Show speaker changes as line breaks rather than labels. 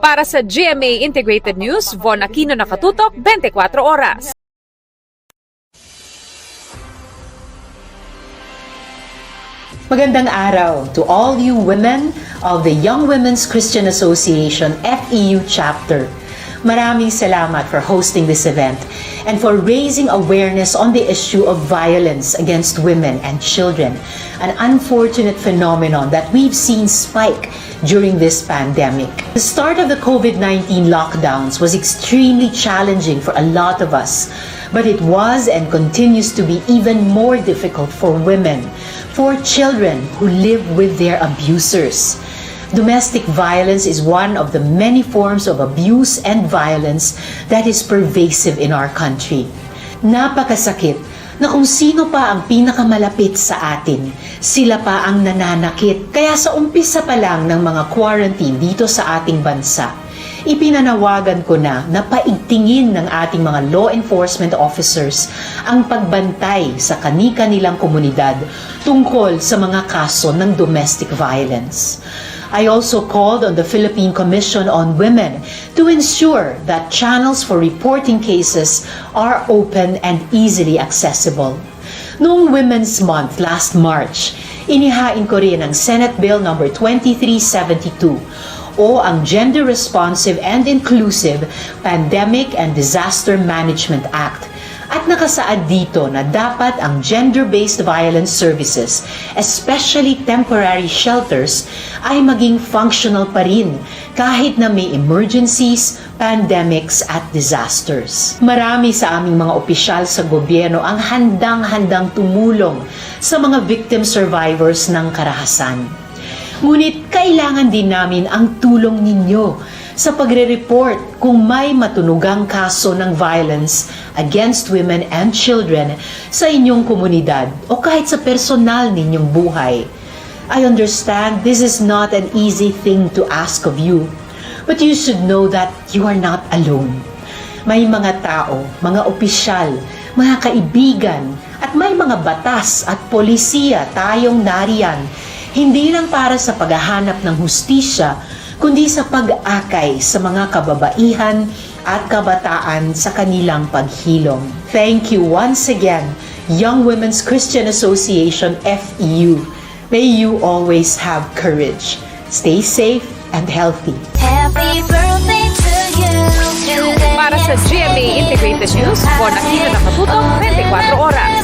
Para sa GMA Integrated News, Von Aquino nakatutok 24 oras.
Magandang araw to all you women of the Young Women's Christian Association FEU chapter. Maraming salamat for hosting this event and for raising awareness on the issue of violence against women and children, an unfortunate phenomenon that we've seen spike during this pandemic. The start of the COVID-19 lockdowns was extremely challenging for a lot of us, but it was and continues to be even more difficult for women, for children who live with their abusers. Domestic violence is one of the many forms of abuse and violence that is pervasive in our country. Napakasakit na kung sino pa ang pinakamalapit sa atin, sila pa ang nananakit. Kaya sa umpisa pa lang ng mga quarantine dito sa ating bansa, ipinanawagan ko na na paigtingin ng ating mga law enforcement officers ang pagbantay sa kani-kanilang komunidad tungkol sa mga kaso ng domestic violence. I also called on the Philippine Commission on Women to ensure that channels for reporting cases are open and easily accessible. Noong Women's Month last March, inihain ko rin ang Senate Bill No. 2372 o ang Gender Responsive and Inclusive Pandemic and Disaster Management Act at nakasaad dito na dapat ang gender-based violence services, especially temporary shelters, ay maging functional pa rin kahit na may emergencies, pandemics at disasters. Marami sa aming mga opisyal sa gobyerno ang handang-handang tumulong sa mga victim survivors ng karahasan. Ngunit kailangan din namin ang tulong ninyo sa pagre-report kung may matunugang kaso ng violence against women and children sa inyong komunidad o kahit sa personal ninyong buhay. I understand this is not an easy thing to ask of you, but you should know that you are not alone. May mga tao, mga opisyal, mga kaibigan, at may mga batas at polisiya tayong nariyan hindi lang para sa paghahanap ng hustisya, kundi sa pag-akay sa mga kababaihan at kabataan sa kanilang paghilom. Thank you once again, Young Women's Christian Association FEU. May you always have courage. Stay safe and healthy.
Happy birthday to you.
Para sa GMA Integrated News, Von Aquino nakatutok 24 oras.